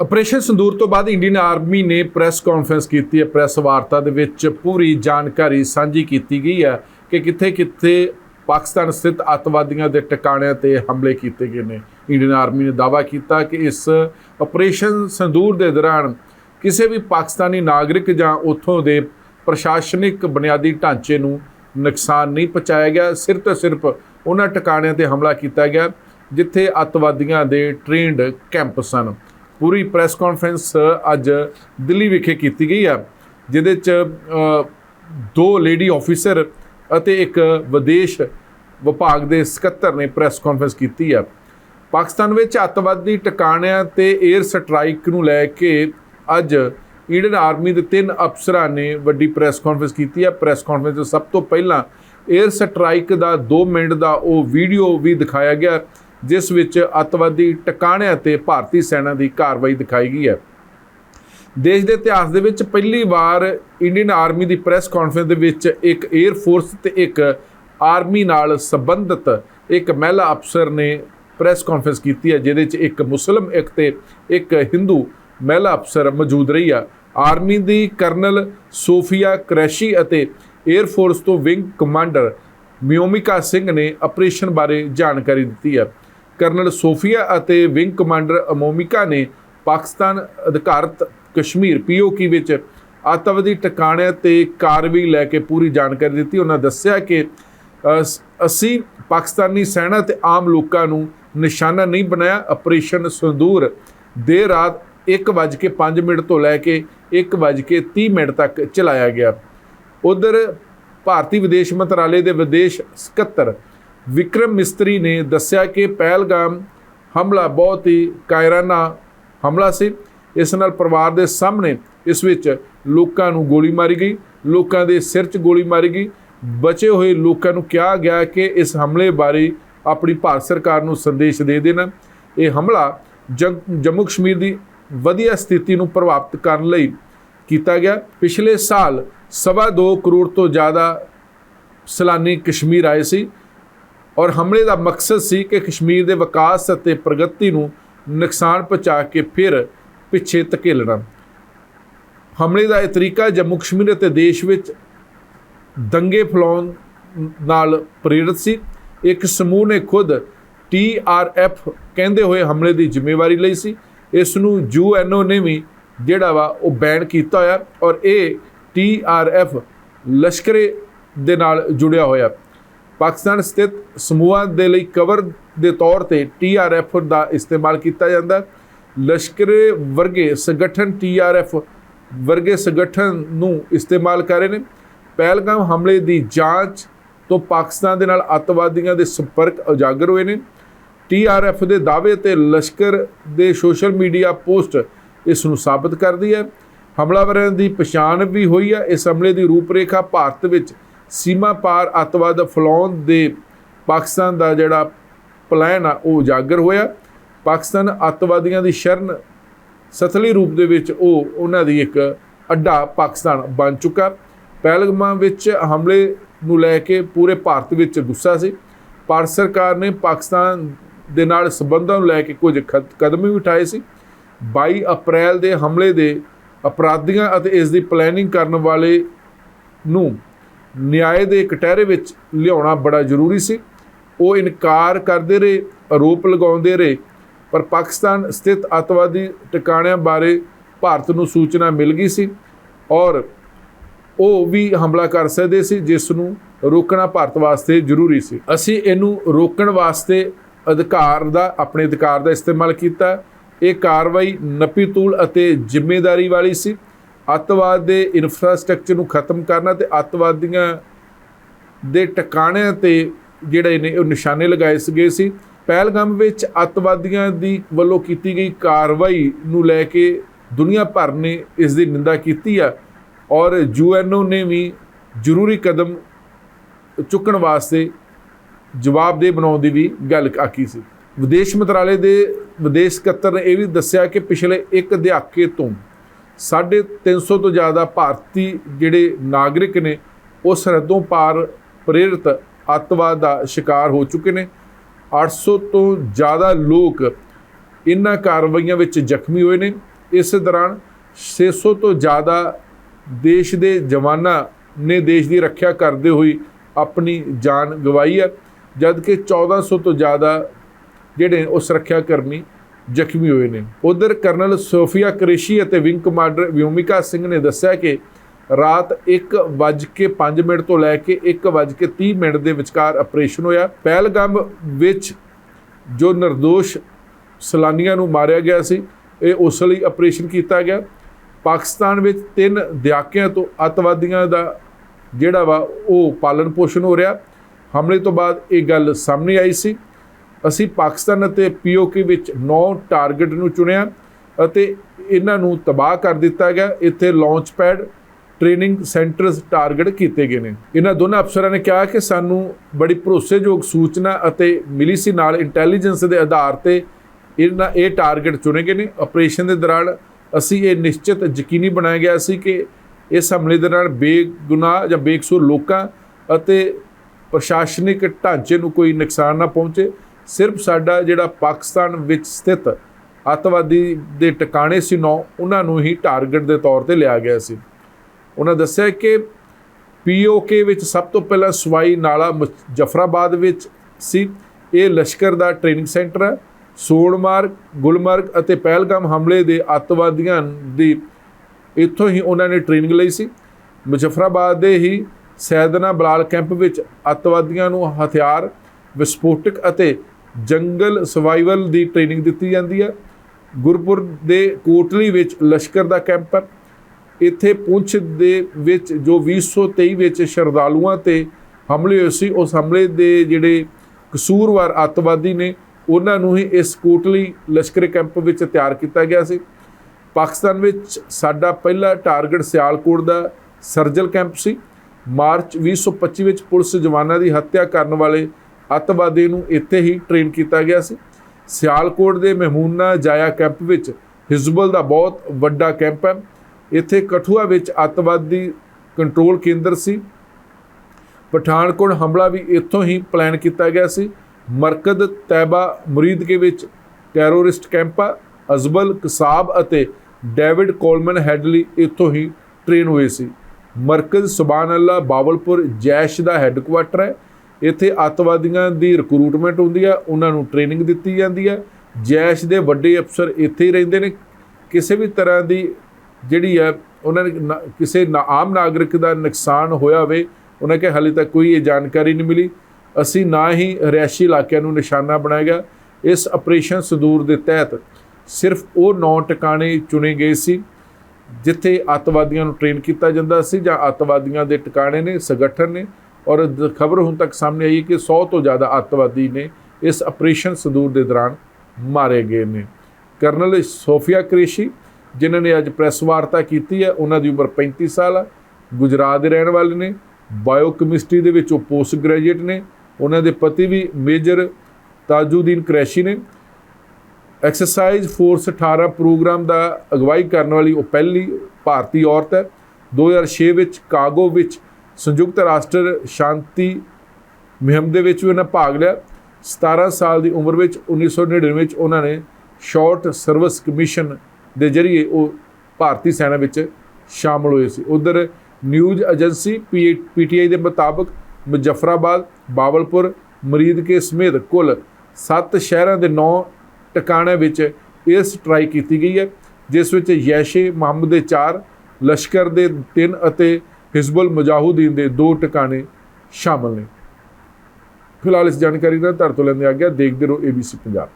Operation Sindoor ਤੋਂ ਬਾਅਦ Indian army ਨੇ ਪ੍ਰੈਸ ਕਾਨਫਰੰਸ ਕੀਤੀ ਹੈ। ਪ੍ਰੈਸ ਵਾਰਤਾ ਦੇ ਵਿੱਚ ਪੂਰੀ ਜਾਣਕਾਰੀ ਸਾਂਝੀ ਕੀਤੀ ਗਈ ਹੈ ਕਿ ਕਿੱਥੇ-ਕਿੱਥੇ ਪਾਕਿਸਤਾਨ ਸਥਿਤ ਅੱਤਵਾਦੀਆਂ ਦੇ ਟਿਕਾਣਿਆਂ ਤੇ ਹਮਲੇ ਕੀਤੇ ਗਏ ਨੇ। ਇੰਡੀਅਨ ਆਰਮੀ ਨੇ ਦਾਅਵਾ ਕੀਤਾ ਕਿ ਇਸ ਆਪਰੇਸ਼ਨ ਸੰਦੂਰ ਦੇ ਦੌਰਾਨ ਕਿਸੇ ਵੀ ਪਾਕਿਸਤਾਨੀ ਨਾਗਰਿਕ ਜਾਂ ਉੱਥੋਂ ਦੇ ਪ੍ਰਸ਼ਾਸਨਿਕ ਬੁਨਿਆਦੀ ਢਾਂਚੇ ਨੂੰ ਨੁਕਸਾਨ ਨਹੀਂ ਪਹੁੰਚਾਇਆ ਗਿਆ। ਸਿਰਫ ਤੇ ਸਿਰਫ ਉਹਨਾਂ ਟਿਕਾਣਿਆਂ ਤੇ ਹਮਲਾ ਕੀਤਾ ਗਿਆ, ਜਿੱਥੇ ਅੱਤਵਾਦੀਆਂ ਦੇ ਟ੍ਰੇਨਡ ਕੈਂਪ ਸਨ। ਪੂਰੀ ਪ੍ਰੈਸ ਕਾਨਫਰੰਸ ਅੱਜ ਦਿੱਲੀ ਵਿਖੇ ਕੀਤੀ ਗਈ ਆ ਜਿਹਦੇ ਚ ਦੋ ਲੇਡੀ ਆਫੀਸਰ ਅਤੇ ਇੱਕ ਵਿਦੇਸ਼ ਵਿਭਾਗ ਦੇ ਸਕੱਤਰ ਨੇ ਪ੍ਰੈਸ ਕਾਨਫਰੰਸ ਕੀਤੀ ਆ ਪਾਕਿਸਤਾਨ ਵਿੱਚ ਅੱਤਵਾਦੀ ਟਿਕਾਣਿਆਂ ਤੇ 에ਅਰ ਸਟ੍ਰਾਈਕ ਨੂੰ ਲੈ ਕੇ ਅੱਜ ਇੰਡੀਅਨ ਆਰਮੀ ਦੇ ਤਿੰਨ ਅਫਸਰਾਂ ਨੇ ਵੱਡੀ ਪ੍ਰੈਸ ਕਾਨਫਰੰਸ ਕੀਤੀ ਆ ਪ੍ਰੈਸ ਕਾਨਫਰੰਸ ਵਿੱਚ ਸਭ ਤੋਂ ਪਹਿਲਾਂ 에ਅਰ ਸਟ੍ਰਾਈਕ ਦਾ 2 ਮਿੰਟ ਦਾ ਉਹ ਵੀਡੀਓ ਵੀ ਦਿਖਾਇਆ ਗਿਆ। ਜਿਸ ਵਿੱਚ ਅੱਤਵਾਦੀ ਟਿਕਾਣਿਆਂ ਤੇ ਭਾਰਤੀ ਸੈਨਾ ਦੀ ਕਾਰਵਾਈ ਦਿਖਾਈ ਗਈ ਹੈ। ਦੇਸ਼ ਦੇ ਇਤਿਹਾਸ ਦੇ ਵਿੱਚ ਪਹਿਲੀ ਵਾਰ ਇੰਡੀਅਨ ਆਰਮੀ ਦੀ ਪ੍ਰੈਸ ਕਾਨਫਰੰਸ ਦੇ ਵਿੱਚ ਇੱਕ 에ਅਰ ਫੋਰਸ ਤੇ ਇੱਕ ਆਰਮੀ ਨਾਲ ਸੰਬੰਧਿਤ ਇੱਕ ਮਹਿਲਾ ਅਫਸਰ ਨੇ ਪ੍ਰੈਸ ਕਾਨਫਰੰਸ ਕੀਤੀ ਹੈ, ਜਿਹਦੇ ਵਿੱਚ ਇੱਕ ਮੁਸਲਮ ਇੱਕ ਤੇ ਇੱਕ ਹਿੰਦੂ ਮਹਿਲਾ ਅਫਸਰ ਮੌਜੂਦ ਰਹੀ ਆ। ਆਰਮੀ ਦੀ ਕਰਨਲ ਸੋਫੀਆ ਕ੍ਰੈਸ਼ੀ ਅਤੇ 에ਅਰ ਫੋਰਸ ਤੋਂ ਵਿੰਗ ਕਮਾਂਡਰ ਮਿਓਮਿਕਾ ਸਿੰਘ ਨੇ ਆਪਰੇਸ਼ਨ ਬਾਰੇ ਜਾਣਕਾਰੀ ਦਿੱਤੀ ਹੈ। ਕਰਨਲ ਸੋਫੀਆ ਅਤੇ ਵਿੰਗ ਕਮਾਂਡਰ ਅਮੋਮਿਕਾ ਨੇ ਪਾਕਿਸਤਾਨ ਅਧਿਕਾਰਤ ਕਸ਼ਮੀਰ, ਪੀਓਕੀ ਵਿੱਚ ਅੱਤਵਾਦੀ ਟਿਕਾਣਿਆਂ ਤੇ ਕਾਰਵਾਈ ਲੈ ਕੇ ਪੂਰੀ ਜਾਣਕਾਰੀ ਦਿੱਤੀ। ਉਹਨਾਂ ਦੱਸਿਆ ਕਿ ਅਸੀਂ ਪਾਕਿਸਤਾਨੀ ਸੈਨਾ ਤੇ ਆਮ ਲੋਕਾਂ ਨੂੰ ਨਿਸ਼ਾਨਾ ਨਹੀਂ ਬਣਾਇਆ। ਆਪਰੇਸ਼ਨ ਸੰਦੂਰ ਦੇਰ ਰਾਤ 1:05 ਮਿੰਟ ਤੋਂ ਲੈ ਕੇ 1:30 ਮਿੰਟ ਤੱਕ ਚਲਾਇਆ ਗਿਆ। ਉਧਰ ਭਾਰਤੀ ਵਿਦੇਸ਼ ਮੰਤਰਾਲੇ ਦੇ ਵਿਦੇਸ਼ ਸਕੱਤਰ ਵਿਕਰਮ ਮਿਸਤਰੀ ਨੇ ਦੱਸਿਆ ਕਿ ਪਹਿਲਗਾਮ ਹਮਲਾ ਬਹੁਤ ਹੀ ਕਾਇਰਾਨਾ ਹਮਲਾ ਸੀ। ਇਸ ਨਾਲ ਪਰਿਵਾਰ ਦੇ ਸਾਹਮਣੇ ਇਸ ਵਿੱਚ ਲੋਕਾਂ ਨੂੰ ਗੋਲੀ ਮਾਰੀ ਗਈ, ਲੋਕਾਂ ਦੇ ਸਿਰ 'ਚ ਗੋਲੀ ਮਾਰੀ ਗਈ। ਬਚੇ ਹੋਏ ਲੋਕਾਂ ਨੂੰ ਕਿਹਾ ਗਿਆ ਕਿ ਇਸ ਹਮਲੇ ਬਾਰੇ ਆਪਣੀ ਭਾਰਤ ਸਰਕਾਰ ਨੂੰ ਸੰਦੇਸ਼ ਦੇ ਦੇਣ। ਇਹ ਹਮਲਾ ਜੰ- ਜੰਮੂ ਕਸ਼ਮੀਰ ਦੀ ਵਧੀਆ ਸਥਿਤੀ ਨੂੰ ਪ੍ਰਭਾਵਿਤ ਕਰਨ ਲਈ ਕੀਤਾ ਗਿਆ। ਪਿਛਲੇ ਸਾਲ ਸਵਾ ਦੋ ਕਰੋੜ ਤੋਂ ਜ਼ਿਆਦਾ ਸੈਲਾਨੀ ਕਸ਼ਮੀਰ ਆਏ ਸੀ। ਔਰ ਹਮਲੇ ਦਾ ਮਕਸਦ ਸੀ ਕਿ ਕਸ਼ਮੀਰ ਦੇ ਵਿਕਾਸ ਅਤੇ ਪ੍ਰਗਤੀ ਨੂੰ ਨੁਕਸਾਨ ਪਹੁੰਚਾ ਕੇ ਫਿਰ ਪਿੱਛੇ ਧਕੇਲਣਾ ਹਮਲੇ ਦਾ ਇਹ ਤਰੀਕਾ ਜੰਮੂ ਕਸ਼ਮੀਰ ਅਤੇ ਦੇਸ਼ ਵਿੱਚ ਦੰਗੇ ਫੈਲਾਉਣ ਨਾਲ ਪ੍ਰੇਰਿਤ ਸੀ। ਇੱਕ ਸਮੂਹ ਨੇ ਖੁਦ ਟੀਆਰਐਫ ਕਹਿੰਦੇ ਹੋਏ ਹਮਲੇ ਦੀ ਜ਼ਿੰਮੇਵਾਰੀ ਲਈ ਸੀ। ਇਸ ਨੂੰ ਯੂਐਨਓ ਨੇ ਵੀ ਜਿਹੜਾ ਵਾ ਉਹ ਬੈਨ ਕੀਤਾ ਹੋਇਆ ਔਰ ਇਹ ਟੀਆਰਐਫ ਲਸ਼ਕਰੇ ਦੇ ਨਾਲ ਜੁੜਿਆ ਹੋਇਆ। ਪਾਕਿਸਤਾਨ ਸਥਿਤ ਸਮੂਹਾਂ ਦੇ ਲਈ ਕਵਰ ਦੇ ਤੌਰ ਤੇ ਟੀਆਰਐਫ ਦਾ ਇਸਤੇਮਾਲ ਕੀਤਾ ਜਾਂਦਾ ਹੈ। ਲਸ਼ਕਰ ਵਰਗੇ ਸੰਗਠਨ ਟੀਆਰਐਫ ਵਰਗੇ ਸੰਗਠਨ ਨੂੰ ਇਸਤੇਮਾਲ ਕਰ ਰਹੇ ਨੇ। ਪਹਿਲਗਾਮ ਹਮਲੇ ਦੀ ਜਾਂਚ ਤੋਂ ਪਾਕਿਸਤਾਨ ਦੇ ਨਾਲ ਅੱਤਵਾਦੀਆਂ ਦੇ ਸੰਪਰਕ ਉਜਾਗਰ ਹੋਏ ਨੇ। ਟੀਆਰਐਫ ਦੇ ਦਾਅਵੇ ਤੇ ਲਸ਼ਕਰ ਦੇ ਸੋਸ਼ਲ ਮੀਡੀਆ ਪੋਸਟ ਇਸ ਨੂੰ ਸਾਬਤ ਕਰਦੀ ਹੈ। ਹਮਲਾਵਰਾਂ ਦੀ ਪਛਾਣ ਵੀ ਹੋਈ ਹੈ। ਇਸ ਹਮਲੇ ਦੀ ਰੂਪਰੇਖਾ ਭਾਰਤ ਵਿੱਚ ਸੀਮਾ ਪਾਰ ਅੱਤਵਾਦ ਫੈਲਾਉਣ ਦੇ ਪਾਕਿਸਤਾਨ ਦਾ ਜਿਹੜਾ ਪਲਾਨ ਆ, ਉਹ ਉਜਾਗਰ ਹੋਇਆ। ਪਾਕਿਸਤਾਨ ਅੱਤਵਾਦੀਆਂ ਦੀ ਸ਼ਰਨ ਸਥਲੀ ਰੂਪ ਦੇ ਵਿੱਚ ਉਹ ਉਹਨਾਂ ਦੀ ਇੱਕ ਅੱਡਾ ਪਾਕਿਸਤਾਨ ਬਣ ਚੁੱਕਾ। ਪਹਿਲਗਾਮ ਵਿੱਚ ਹਮਲੇ ਨੂੰ ਲੈ ਕੇ ਪੂਰੇ ਭਾਰਤ ਵਿੱਚ ਗੁੱਸਾ ਸੀ। ਭਾਰਤ ਸਰਕਾਰ ਨੇ ਪਾਕਿਸਤਾਨ ਦੇ ਨਾਲ ਸਬੰਧਾਂ ਨੂੰ ਲੈ ਕੇ ਕੁਝ ਖਤ- ਕਦਮ ਵੀ ਉਠਾਏ ਸੀ। 22 ਅਪ੍ਰੈਲ ਦੇ ਹਮਲੇ ਦੇ ਅਪਰਾਧੀਆਂ ਅਤੇ ਇਸ ਦੀ ਪਲੈਨਿੰਗ ਕਰਨ ਵਾਲੇ ਨੂੰ ਨਿਆਂ ਦੇ ਕਟਹਿਰੇ ਵਿੱਚ ਲਿਆਉਣਾ ਬੜਾ ਜ਼ਰੂਰੀ ਸੀ। ਉਹ ਇਨਕਾਰ ਕਰਦੇ ਰਹੇ, ਆਰੋਪ ਲਗਾਉਂਦੇ ਰਹੇ। ਪਰ ਪਾਕਿਸਤਾਨ ਸਥਿਤ ਅੱਤਵਾਦੀ ਟਿਕਾਣਿਆਂ ਬਾਰੇ ਭਾਰਤ ਨੂੰ ਸੂਚਨਾ ਮਿਲ ਗਈ ਸੀ ਔਰ ਉਹ ਵੀ ਹਮਲਾ ਕਰ ਸਕਦੇ ਸੀ, ਜਿਸ ਨੂੰ ਰੋਕਣਾ ਭਾਰਤ ਵਾਸਤੇ ਜ਼ਰੂਰੀ ਸੀ। ਅਸੀਂ ਇਹਨੂੰ ਰੋਕਣ ਵਾਸਤੇ ਅਧਿਕਾਰ ਦਾ, ਆਪਣੇ ਅਧਿਕਾਰ ਦਾ ਇਸਤੇਮਾਲ ਕੀਤਾ। ਇਹ ਕਾਰਵਾਈ ਨਪੀਤੂਲ ਅਤੇ ਜ਼ਿੰਮੇਵਾਰੀ ਵਾਲੀ ਸੀ। ਅੱਤਵਾਦ ਦੇ ਇਨਫਰਾਸਟ੍ਰਕਚਰ ਨੂੰ ਖਤਮ ਕਰਨਾ ਤੇ ਅੱਤਵਾਦੀਆਂ ਦੇ ਟਿਕਾਣਿਆਂ ਤੇ ਜਿਹੜੇ ਨੇ ਉਹ ਨਿਸ਼ਾਨੇ ਲਗਾਏ ਸੀਗੇ ਸੀ। ਪਹਿਲਗਾਮ ਵਿੱਚ ਅੱਤਵਾਦੀਆਂ ਦੀ ਵੱਲੋਂ ਕੀਤੀ ਗਈ ਕਾਰਵਾਈ ਨੂੰ ਲੈ ਕੇ ਦੁਨੀਆ ਭਰ ਨੇ ਇਸ ਦੀ ਨਿੰਦਾ ਕੀਤੀ ਆ ਔਰ ਯੂਐਨਓ ਨੇ ਵੀ ਜ਼ਰੂਰੀ ਕਦਮ ਚੁੱਕਣ ਵਾਸਤੇ ਜਵਾਬਦੇਹ ਬਣਾਉਣ ਦੀ ਵੀ ਗੱਲ ਆਖੀ ਸੀ। ਵਿਦੇਸ਼ ਮੰਤਰਾਲੇ ਦੇ ਵਿਦੇਸ਼ ਸਕੱਤਰ ਨੇ ਇਹ ਵੀ ਦੱਸਿਆ ਕਿ ਪਿਛਲੇ ਇੱਕ ਦਹਾਕੇ ਤੋਂ 350 ਤੋਂ ਜ਼ਿਆਦਾ ਭਾਰਤੀ ਜਿਹੜੇ ਨਾਗਰਿਕ ਨੇ, ਉਹ ਸਰਹੱਦੋਂ ਪਾਰ ਪ੍ਰੇਰਿਤ ਅੱਤਵਾਦ ਦਾ ਸ਼ਿਕਾਰ ਹੋ ਚੁੱਕੇ ਨੇ। 800 ਤੋਂ ਜ਼ਿਆਦਾ ਲੋਕ ਇਹਨਾਂ ਕਾਰਵਾਈਆਂ ਵਿੱਚ ਜ਼ਖਮੀ ਹੋਏ ਨੇ। ਇਸ ਦੌਰਾਨ 600 ਤੋਂ ਜ਼ਿਆਦਾ ਦੇਸ਼ ਦੇ ਜਵਾਨਾਂ ਨੇ ਦੇਸ਼ ਦੀ ਰੱਖਿਆ ਕਰਦੇ ਹੋਈ ਆਪਣੀ ਜਾਨ ਗਵਾਈ ਹੈ, ਜਦਕਿ 1400 ਤੋਂ ਜ਼ਿਆਦਾ ਜਿਹੜੇ ਉਹ ਸੁਰੱਖਿਆ ਕਰਮੀ ਜ਼ਖਮੀ ਹੋਏ ਨੇ। ਉਧਰ ਕਰਨਲ ਸੋਫੀਆ ਕ੍ਰਿਸ਼ੀ ਅਤੇ ਵਿੰਗ ਕਮਾਂਡਰ ਵਿਓਮਿਕਾ ਸਿੰਘ ਨੇ ਦੱਸਿਆ ਕਿ ਰਾਤ 1:05 ਮਿੰਟ ਤੋਂ ਲੈ ਕੇ 1:30 ਮਿੰਟ ਦੇ ਵਿਚਕਾਰ ਆਪਰੇਸ਼ਨ ਹੋਇਆ। ਪਹਿਲਗਾਮ ਵਿੱਚ ਜੋ ਨਿਰਦੋਸ਼ ਸਲਾਨੀਆਂ ਨੂੰ ਮਾਰਿਆ ਗਿਆ ਸੀ, ਇਹ ਉਸ ਲਈ ਆਪਰੇਸ਼ਨ ਕੀਤਾ ਗਿਆ। ਪਾਕਿਸਤਾਨ ਵਿੱਚ ਤਿੰਨ ਦਿਹਾਕਿਆਂ ਤੋਂ ਅੱਤਵਾਦੀਆਂ ਦਾ ਜਿਹੜਾ ਵਾ ਉਹ ਪਾਲਣ ਪੋਸ਼ਣ ਹੋ ਰਿਹਾ। ਹਮਲੇ ਤੋਂ ਬਾਅਦ ਇਹ ਗੱਲ ਸਾਹਮਣੇ ਆਈ ਸੀ। ਅਸੀਂ ਪਾਕਿਸਤਾਨ ਅਤੇ ਪੀਓਕੇ ਵਿੱਚ 9 ਟਾਰਗੇਟ ਨੂੰ ਚੁਣਿਆ ਅਤੇ ਇਹਨਾਂ ਨੂੰ ਤਬਾਹ ਕਰ ਦਿੱਤਾ ਗਿਆ। ਇੱਥੇ launch pad training centres target ਕੀਤੇ ਗਏ ਨੇ। ਇਹਨਾਂ ਦੋਨਾਂ ਅਫਸਰਾਂ ਨੇ ਕਿਹਾ ਕਿ ਸਾਨੂੰ ਬੜੀ ਭਰੋਸੇਯੋਗ ਸੂਚਨਾ ਅਤੇ ਮਿਲੀ ਸੀ ਨਾਲ ਇੰਟੈਲੀਜੈਂਸ ਦੇ ਆਧਾਰ ਤੇ ਇਹਨਾਂ ਇਹ ਟਾਰਗੇਟ ਚੁਣੇ ਗਏ ਨੇ। ਆਪਰੇਸ਼ਨ ਦੇ ਦੌਰਾਨ ਅਸੀਂ ਇਹ ਨਿਸ਼ਚਿਤ ਯਕੀਨੀ ਬਣਾਇਆ ਗਿਆ ਸੀ ਕਿ ਇਸ ਹਮਲੇ ਦੇ ਨਾਲ ਬੇਗੁਨਾਹ ਜਾਂ ਬੇਕਸੂਰ ਲੋਕਾਂ ਅਤੇ ਪ੍ਰਸ਼ਾਸਨਿਕ ਢਾਂਚੇ ਨੂੰ ਕੋਈ ਨੁਕਸਾਨ ਨਾ ਪਹੁੰਚੇ। ਸਿਰਫ ਸਾਡਾ ਜਿਹੜਾ ਪਾਕਿਸਤਾਨ ਵਿੱਚ ਸਥਿਤ ਅੱਤਵਾਦੀ ਦੇ ਟਿਕਾਣੇ ਸੀ ਨੌ, ਉਹਨਾਂ ਨੂੰ ਹੀ ਟਾਰਗੇਟ ਦੇ ਤੌਰ ਤੇ ਲਿਆ ਗਿਆ ਸੀ। ਉਹਨਾਂ ਦੱਸਿਆ ਕਿ ਪੀਓਕੇ ਵਿੱਚ ਸਭ ਤੋਂ ਪਹਿਲਾਂ ਸਵਾਈ ਨਾਲਾ ਮੁ- ਜਫਰਾਬਾਦ ਵਿੱਚ ਸੀ। ਇਹ ਲਸ਼ਕਰ ਦਾ ਟ੍ਰੇਨਿੰਗ ਸੈਂਟਰ ਹੈ। ਸੋਨਮਾਰਗ ਗੁਲਮਰਗ ਅਤੇ ਪਹਿਲਗਾਮ ਹਮਲੇ ਦੇ ਅੱਤਵਾਦੀਆਂ ਦੀ ਇੱਥੋਂ ਹੀ ਉਹਨਾਂ ਨੇ ਟ੍ਰੇਨਿੰਗ ਲਈ ਸੀ। ਮੁਜ਼ੱਫਰਾਬਾਦ ਦੇ ਹੀ ਸੈਦਨਾ ਬਲਾਲ ਕੈਂਪ ਵਿੱਚ ਅੱਤਵਾਦੀਆਂ ਨੂੰ ਹਥਿਆਰ, ਵਿਸਫੋਟਕ ਅਤੇ ਜੰਗਲ ਸਰਵਾਈਵਲ ਦੀ ਟ੍ਰੇਨਿੰਗ ਦਿੱਤੀ ਜਾਂਦੀ ਹੈ। ਗੁਰਪੁਰ ਦੇ ਕੋਟਲੀ ਵਿੱਚ ਲਸ਼ਕਰ ਦਾ ਕੈਂਪ ਹੈ। ਇੱਥੇ ਪੁੰਛ ਦੇ ਵਿੱਚ ਜੋ 2023 ਵਿੱਚ ਸ਼ਰਧਾਲੂਆਂ ਤੇ ਹਮਲੇ ਹੋਏ ਸੀ, ਉਸ ਹਮਲੇ ਦੇ ਜਿਹੜੇ ਕਸੂਰਵਾਰ ਅੱਤਵਾਦੀ ਨੇ, ਉਹਨਾਂ ਨੂੰ ਹੀ ਇਸ ਕੋਟਲੀ ਲਸ਼ਕਰੀ ਕੈਂਪ ਵਿੱਚ ਤਿਆਰ ਕੀਤਾ ਗਿਆ ਸੀ। ਪਾਕਿਸਤਾਨ ਵਿੱਚ ਸਾਡਾ ਪਹਿਲਾ ਟਾਰਗੇਟ ਸਿਆਲਕੋਟ ਦਾ ਸਰਜਲ ਕੈਂਪ ਸੀ। ਮਾਰਚ 2025 ਵਿੱਚ ਪੁਲਿਸ ਜਵਾਨਾਂ ਦੀ ਹੱਤਿਆ ਕਰਨ ਵਾਲੇ ਅੱਤਵਾਦੀ ਨੂੰ ਇੱਥੇ ਹੀ ਟ੍ਰੇਨ ਕੀਤਾ ਗਿਆ ਸੀ। ਸਿਆਲਕੋਟ ਦੇ ਮਹਿਮੂਨਾ ਜਾਇਆ ਕੈਂਪ ਵਿੱਚ ਹਿਜ਼ਬੁਲ ਦਾ ਬਹੁਤ ਵੱਡਾ ਕੈਂਪ ਹੈ। ਇੱਥੇ ਕਠੂਆ ਵਿੱਚ ਅੱਤਵਾਦੀ ਕੰਟਰੋਲ ਕੇਂਦਰ ਸੀ। ਪਠਾਨਕੋਟ ਹਮਲਾ ਵੀ ਇੱਥੋਂ ਹੀ ਪਲਾਨ ਕੀਤਾ ਗਿਆ ਸੀ। ਮਰਕਦ ਤੈਬਾ ਮੁਰੀਦਕੇ ਵਿੱਚ ਟੈਰੋਰਿਸਟ ਕੈਂਪ ਅਜ਼ਬਲ, ਕਸਾਬ ਅਤੇ ਡੇਵਿਡ ਕੋਲਮਨ ਹੈਡਲੀ ਇੱਥੋਂ ਹੀ ਟ੍ਰੇਨ ਹੋਏ ਸੀ। ਮਰਕਜ਼ ਸੁਬਾਨ ਅੱਲਾ ਬਾਵਲਪੁਰ ਜੈਸ਼ ਦਾ ਹੈੱਡਕੁਆਟਰ ਹੈ। ਇੱਥੇ ਅੱਤਵਾਦੀਆਂ ਦੀ ਰਿਕਰੂਟਮੈਂਟ ਹੁੰਦੀ ਆ ਉਹਨਾਂ ਨੂੰ ਟ੍ਰੇਨਿੰਗ ਦਿੱਤੀ ਜਾਂਦੀ ਹੈ। ਜੈਸ਼ ਦੇ ਵੱਡੇ ਅਫਸਰ ਇੱਥੇ ਹੀ ਰਹਿੰਦੇ ਨੇ। ਕਿਸੇ ਵੀ ਤਰ੍ਹਾਂ ਦੀ ਜਿਹੜੀ ਆ ਉਹਨਾਂ ਨੇ ਨਾ- ਕਿਸੇ ਨਾ- ਆਮ ਨਾਗਰਿਕ ਦਾ ਨੁਕਸਾਨ ਹੋਇਆ ਹੋਵੇ, ਉਹਨਾਂ ਕਿ ਹਾਲੇ ਤੱਕ ਕੋਈ ਇਹ ਜਾਣਕਾਰੀ ਨਹੀਂ ਮਿਲੀ। ਅਸੀਂ ਨਾ ਹੀ ਰਿਹਾਇਸ਼ੀ ਇਲਾਕਿਆਂ ਨੂੰ ਨਿਸ਼ਾਨਾ ਬਣਾਇਆ ਗਿਆ। ਇਸ ਆਪਰੇਸ਼ਨ ਸਦੂਰ ਦੇ ਤਹਿਤ ਸਿਰਫ ਉਹ ਨੌ ਟਿਕਾਣੇ ਚੁਣੇ ਗਏ ਸੀ, ਜਿੱਥੇ ਅੱਤਵਾਦੀਆਂ ਨੂੰ ਟ੍ਰੇਨ ਕੀਤਾ ਜਾਂਦਾ ਸੀ ਜਾਂ ਅੱਤਵਾਦੀਆਂ ਦੇ ਟਿਕਾਣੇ ਨੇ, ਸੰਗਠਨ ਨੇ। ਔਰ ਖਬਰ ਹੁਣ ਤੱਕ ਸਾਹਮਣੇ ਆਈ ਹੈ ਕਿ 100 ਤੋਂ ਜ਼ਿਆਦਾ ਅੱਤਵਾਦੀ ਨੇ ਇਸ ਆਪਰੇਸ਼ਨ ਸਦੂਰ ਦੇ ਦੌਰਾਨ ਮਾਰੇ ਗਏ ਨੇ। ਕਰਨਲ ਸੋਫੀਆ ਕ੍ਰੇਸ਼ੀ, ਜਿਨ੍ਹਾਂ ਨੇ ਅੱਜ ਪ੍ਰੈਸ ਵਾਰਤਾ ਕੀਤੀ ਹੈ, ਉਹਨਾਂ ਦੀ ਉਮਰ 35 ਸਾਲ ਹੈ ਗੁਜਰਾਤ ਦੇ ਰਹਿਣ ਵਾਲੇ ਨੇ, ਬਾਇਓਕੈਮਿਸਟਰੀ ਦੇ ਵਿੱਚ ਉਹ ਪੋਸਟ ਗ੍ਰੈਜੂਏਟ ਨੇ, ਉਹਨਾਂ ਦੇ ਪਤੀ ਵੀ ਮੇਜਰ ਤਾਜੁਦੀਨ ਕ੍ਰੈਸ਼ੀ ਨੇ। ਐਕਸਰਸਾਈਜ਼ ਫੋਰਸ 18 ਪ੍ਰੋਗਰਾਮ ਦਾ ਅਗਵਾਈ ਕਰਨ ਵਾਲੀ ਉਹ ਪਹਿਲੀ ਭਾਰਤੀ ਔਰਤ ਹੈ। 2006 ਵਿੱਚ ਕਾਗੋ ਵਿੱਚ ਸੰਯੁਕਤ ਰਾਸ਼ਟਰ ਸ਼ਾਂਤੀ ਮੁਹਿੰਮ ਦੇ ਵਿੱਚ ਵੀ ਉਹਨਾਂ ਭਾਗ ਲਿਆ। 17 ਸਾਲ ਦੀ ਉਮਰ ਵਿੱਚ 1999 ਵਿੱਚ ਉਹਨਾਂ ਨੇ ਸ਼ਾਰਟ ਸਰਵਿਸ ਕਮਿਸ਼ਨ ਦੇ ਜ਼ਰੀਏ ਉਹ ਭਾਰਤੀ ਸੈਨਾ ਵਿੱਚ ਸ਼ਾਮਲ ਹੋਏ ਸੀ। ਉਧਰ ਨਿਊਜ਼ ਏਜੰਸੀ ਪੀਟੀਆਈ ਦੇ ਮੁਤਾਬਕ ਮੁਜ਼ੱਫਰਾਬਾਦ, ਬਾਵਲਪੁਰ, ਮਰੀਦਕੇ ਸਮੇਤ ਕੁੱਲ 7 ਸ਼ਹਿਰਾਂ ਦੇ 9 ਟਿਕਾਣਿਆਂ ਵਿੱਚ ਇਹ ਸਟ੍ਰਾਈਕ ਕੀਤੀ ਗਈ ਹੈ, ਜਿਸ ਵਿੱਚ ਯੈਸ਼ੇ ਮੁਹੰਮਦ ਦੇ 4 ਲਸ਼ਕਰ ਦੇ 3 ਅਤੇ ਹਿਜ਼ਬੁਲ ਮੁਜਾਹਿਦੀਨ ਦੇ ਦੋ ਟਿਕਾਣੇ ਸ਼ਾਮਲ ਨੇ। ਫਿਲਹਾਲ ਇਸ ਜਾਣਕਾਰੀ ਨਾਲ ਧਰ ਤੋਂ ਲੈਂਦੇ ਆ ਗਿਆ ਦੇਖਦੇ ਰਹੋ ABC ਪੰਜਾਬ।